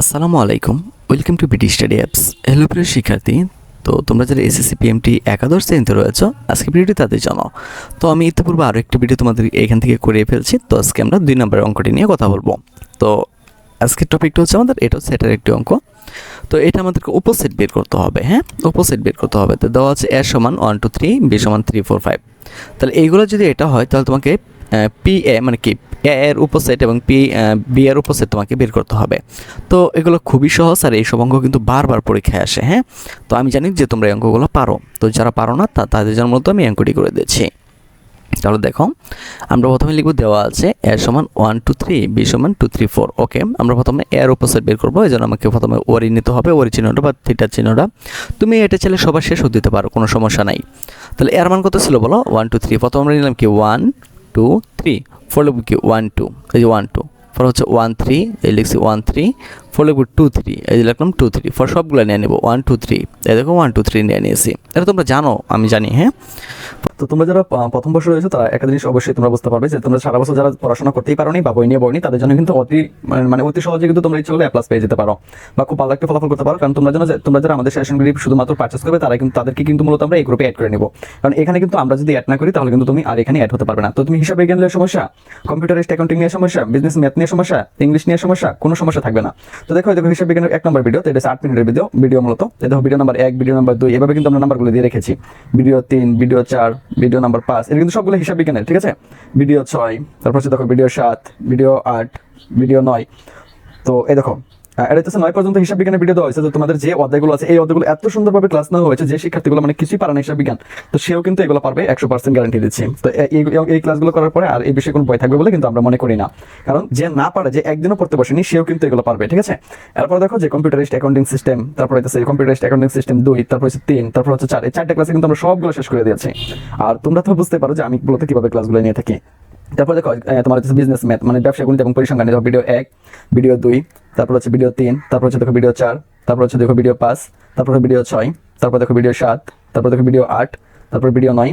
আসসালামু আলাইকুম। Welcome to BD study apps hello প্রিয় শিক্ষার্থী। তো তোমরা যারা এসএসসি পিএমটি একাদশ শ্রেণীতে রয়েছ আজকে ভিডিওটি তাদের জানো তো আমি ইতিপূর্বে আরও একটি ভিডিও তোমাদের এখান থেকে করিয়ে ফেলছি। তো আজকে আমরা দুই নম্বরের অঙ্কটি নিয়ে কথা বলব। তো আজকের টপিকটা হচ্ছে আমাদের, এটা হচ্ছে এটার একটি অঙ্ক। তো এটা আমাদেরকে উপসেট বের করতে হবে হ্যাঁ? উপসেট বের করতে হবে। তো দেওয়া আছে এ সমান ওয়ান টু থ্রি বি সমান থ্রি ফোর ফাইভ তাহলে এইগুলো যদি এটা হয়, তাহলে তোমাকে পি এ মানে কি? এ এর উপসেট এবং পি বি এর উপসেট তোমাকে বের করতে হবে। তো এগুলো খুবই সহজ আর এইসব অঙ্ক কিন্তু বারবার পরীক্ষায় আসে হ্যাঁ? তো আমি জানি যে তোমরা এই অঙ্কগুলো পারো। তো যারা পারো না, তা তাদের জন্য মূলত আমি এই অঙ্কটি করে দিচ্ছি। তাহলে দেখো, আমরা প্রথমে লিখব দেওয়া আছে এ সমান ওয়ান টু থ্রি বি সমান টু থ্রি ফোর ওকে আমরা প্রথমে এর উপসেট বের করব, এই জন্য আমাকে প্রথমে ওয়ারি নিতে হবে ওয়ারি চিহ্নটা বা থিটার চিহ্নটা। তুমি এটা চাইলে সবার শেষ দিতে পারো, কোনো সমস্যা নাই। তাহলে এর মান কত ছিল বলো? ওয়ান টু থ্রি প্রথমে আমরা নিলাম কি? ওয়ান টু থ্রি ফোর লিখব ওয়ান টু এই যে ওয়ান টু ফোর হচ্ছে ওয়ান থ্রি এই লিখছি ওয়ান থ্রি ফোর লিখব টু থ্রি এই যে লিখলাম টু থ্রি ফোর সবগুলো নিয়ে নেব ওয়ান টু থ্রি এই দেখো ওয়ান টু থ্রি নিয়ে নিয়েছি। এটা তোমরা জানো, আমি জানি হ্যাঁ? তো তোমরা যারা প্রথম বর্ষ রয়েছে, তারা একটা জিনিস অবশ্যই তোমরা বুঝতে পারবে যে তোমরা সারা বছর যারা পড়াশোনা করতেই পারোনি বা বই নিয়ে বইনি তাদের জন্য কিন্তু অতি মানে মানে অতি সহজে কিন্তু তোমরা ইচ্ছে করলে প্লাস পেয়ে যেতে পারো বা খুব ভালো একটা ফলাফল করতে পারো। কারণ তোমরা জানো তোমরা যারা আমাদের সেশনগুলি শুধুমাত্র পার্চেস করবে, তারা কিন্তু, তাদেরকে কিন্তু মূলত আমরা এই গ্রুপে অ্যাড করে নিব। কারণ এখানে কিন্তু আমরা যদি অ্যাড না করি, তাহলে কিন্তু তুমি আর এখানে অ্যাড হতে পারবে না। তো তুমি হিসাবে বিজ্ঞান নিয়ে সমস্যা কম্পিউটারিস্ট অ্যাকাউন্টিং নিয়ে সমস্যা বিজনেস ম্যাথ নিয়ে সমস্যা ইংলিশ নিয়ে সমস্যা, কোনো সমস্যা থাকবে না। তো দেখো দেখো, হিসাব বিজ্ঞানের এক নম্বর ভিডিও এটা আট মিনিটের ভিডিও ভিডিও মূলত। দেখো ভিডিও নাম্বার এক ভিডিও নাম্বার দুই, এভাবে কিন্তু আমরা নাম্বারগুলো দিয়ে রেখেছি। ভিডিও তিন ভিডিও চার ভিডিও নাম্বার পাঁচ। এটা কিন্তু সবগুলো হিসাব বিজ্ঞানের, ঠিক আছে? ভিডিও ছয়, তারপর হচ্ছে দেখো ভিডিও সাত, ভিডিও আট, ভিডিও নয়। তো এই দেখো এটা হচ্ছে নয় পর্যন্ত হিসাব বিজ্ঞানের ভিডিও দেওয়া হয়েছে। তো তোমাদের যে অধ্যায়গুলো আছে, এই অধ্যায়গুলো এত সুন্দরভাবে ক্লাস নেওয়া হয়েছে যে শিক্ষার্থীগুলো মানে কিছুই পারে না হিসাব বিজ্ঞান। তো সেও কিন্তু এগুলো পারবে, একশো পার্সেন্ট গ্যারান্টি দিচ্ছি। তো এই- ক্লাসগুলো করার পরে আর এই বিষয়ে কোনো থাকবে বলে কিন্তু আমরা মনে করি না। কারণ যে না পারে, যে একদিনও পড়তে বসেনি, সেও কিন্তু এগুলো পারবে, ঠিক আছে? এরপর দেখো যে কম্পিউটারিস্ট অ্যাকাউন্টিং সিস্টেম হচ্ছে কম্পিউটারিস্ট অ্যাকাউন্টিং সিস্টেম দুই, তারপর হচ্ছে তিন, তারপর হচ্ছে চার। এই চারটা ক্লাসে কিন্তু আমরা সবগুলো শেষ করে দিয়েছি। আর তোমরা তো বুঝতে পারো যে আমি বলতে কীভাবে ক্লাসগুলো নিয়ে থাকি। তারপর দেখো তোমার হচ্ছে বিজনেস ম্যাথ মানে ব্যবসা গণিত এবং পরিসংখ্যান। ভিডিও এক ভিডিও দুই তারপর হচ্ছে ভিডিও তিন, তারপর হচ্ছে দেখো ভিডিও চার, তারপর হচ্ছে দেখো ভিডিও পাঁচ, তারপর ভিডিও ছয়, তারপর দেখো ভিডিও সাত, তারপর দেখো ভিডিও আট, তারপর ভিডিও নয়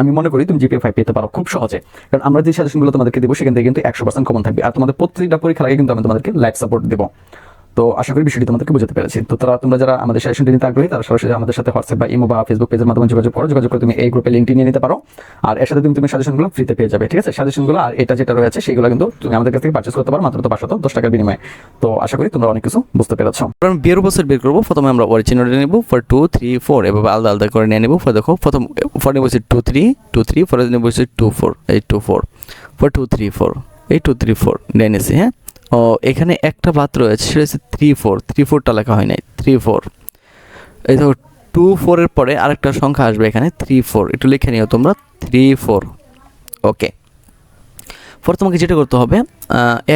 আমি মনে করি তুমি জিপিএ ফাইভ পেতে পারো খুব সহজে। কারণ আমরা যে সাজেশনগুলো তোমাদেরকে দেবো, সেখান থেকে কিন্তু একশো পার্সেন্ট কমন থাকবে। আর তোমাদের প্রত্যেকটা পরীক্ষার আগে কিন্তু আমি তোমাদেরকে লাইফ সাপোর্ট দেবো। তো আশা করি বিষয়টি তোমাদেরকে বোঝাতে পেরেছি। তো তারা, তোমরা যারা আমাদের সেশনটি নিতে আগ্রহী, তারা সরাসরি আমাদের সাথে হোয়াটসঅ্যাপ বা ইমো বা ফেসবুক পেজের মাধ্যমে যোগাযোগ করো। যোগাযোগ করে তুমি এই গ্রুপে লিঙ্কটি নিয়ে নিতে পারো। আর এর সাথে তুমি তুমি সাজেশনগুলো ফ্রিতে পেয়ে যাবে, ঠিক আছে? সাজেশনগুলো আর এটা যেটা রয়েছে, সেগুলো কিন্তু তুমি আমাদের কাছ থেকে পারচেস করতে পারো, মাত্র তো পাঁচশত দশ টাকার বিনিময়ে। তো আশা করি তোমরা অনেক কিছু বুঝতে পেরেছ। কারণ বিয়ের উপসেট বের করব। প্রথমে আমরা অরিজিনালটা নেব ফর টু থ্রি ফোর এভাবে আলাদা আলাদা করে নিয়ে নেব। ফর দেখো, প্রথম ফর নেব two three two three for নেব টু ফোর এই two four for two three four এই টু থ্রি ফোর নিয়ে নিয়েছি হ্যাঁ? ও, এখানে একটা বাদ রয়েছে, সেটা হচ্ছে থ্রি ফোর থ্রি ফোরটা লেখা হয় নাই থ্রি ফোর এই দেখো টু ফোরের পরে আরেকটা সংখ্যা আসবে এখানে থ্রি ফোর একটু লিখে নিও তোমরা থ্রি ফোর ওকে পরে তোমাকে যেটা করতে হবে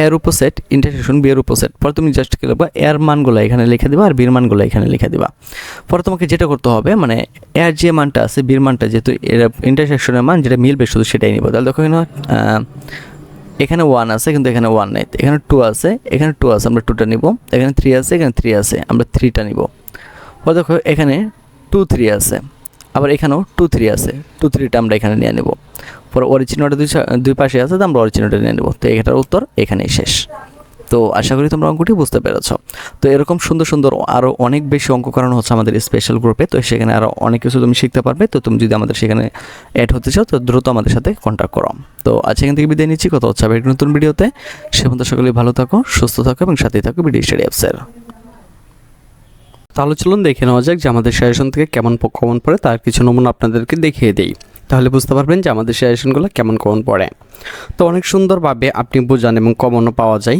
এর উপসেট ইন্টারসেকশন বি এর উপসেট। পরে তুমি জাস্ট কি লিখবা এর মানগুলো এখানে লিখে দিবা আর বির মানগুলো এখানে লিখে দিবা। পরে তোমাকে যেটা করতে হবে মানে এর যে মানটা আছে বির মানটা যেহেতু এর ইন্টারসেকশনের মান যেটা মিলবে শুধু সেটাই নিব। তাহলে দেখো এখানে এখানে ওয়ান আছে, কিন্তু এখানে ওয়ান নাই। এখানে টু আছে, এখানে টু আছে, আমরা টুটা নিব। এখানে থ্রি আছে, এখানে থ্রি আছে, আমরা থ্রিটা নিব। পরে দেখো, এখানে টু থ্রি আছে, আবার এখানেও টু থ্রি আছে। টু থ্রিটা আমরা এখানে নিয়ে নেব। পরে অরিজিনটা দুই দুই পাশে আছে, তো আমরা অরিজিনালটা নিয়ে নেব। তো এটার উত্তর এখানেই শেষ। তো আশা করি তোমরা অঙ্কটি বুঝতে পেরেছ। তো এরকম সুন্দর সুন্দর আরও অনেক বেশি অঙ্ক করানো হচ্ছে আমাদের স্পেশাল গ্রুপে তো সেখানে আরও অনেক কিছু তুমি শিখতে পারবে। তো তুমি যদি আমাদের সেখানে অ্যাড হতে চাও, তো দ্রুত আমাদের সাথে কন্ট্যাক্ট করো। তো আজ এখান থেকে বিদায় নিচ্ছি। কথা হচ্ছে আবার নতুন ভিডিওতে। সে পর্যন্ত ভালো থাকো, সুস্থ থাকো এবং সাথেই থাকো ভিডিও স্টাডি অ্যাপসের তাহলে চলুন দেখে নেওয়া যাক যে আমাদের সাজেশন থেকে কেমন কমন পড়ে, তার কিছু নমুনা আপনাদেরকে দেখিয়ে দিই। তাহলে বুঝতে পারবেন যে আমাদের সাজেশনগুলো কেমন কমন পড়ে। তো অনেক সুন্দরভাবে আপনি বোঝান এবং কমনও পাওয়া যায়।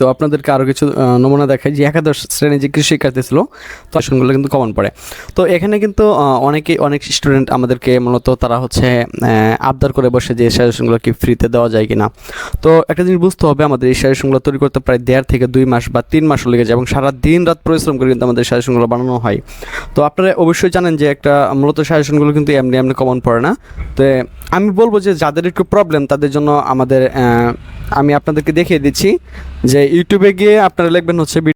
তো আপনাদেরকে আরও কিছু নমুনা দেখাই যে একাদশ শ্রেণি যে কৃষি শিক্ষার্থী ছিল তো আসনগুলো কিন্তু কমন পড়ে। তো এখানে কিন্তু আহ, অনেকেই অনেক স্টুডেন্ট আমাদেরকে মূলত তারা হচ্ছে আবদার করে বসে যে সাজেশনগুলো কি ফ্রিতে দেওয়া যায় কিনা। তো একটা জিনিস বুঝতে হবে আমাদের এই সাজেশনগুলো তৈরি করতে প্রায় দেড় থেকে দুই মাস বা তিন মাসও লেগে যায় এবং সারা দিন রাত পরিশ্রম করে কিন্তু আমাদের সাজেশনগুলো বানানো হয়। তো আপনারা অবশ্যই জানেন যে একটা মূলত সাজেশনগুলো কিন্তু এমনি এমনি কমন পড়ে না। তো আমি বলব যে যাদের একটু প্রবলেম তাদের জন্য আমাদের আমি আপনাদেরকে দেখিয়ে দিচ্ছি যে ইউটিউবে গিয়ে আপনারা লিখবেন হচ্ছে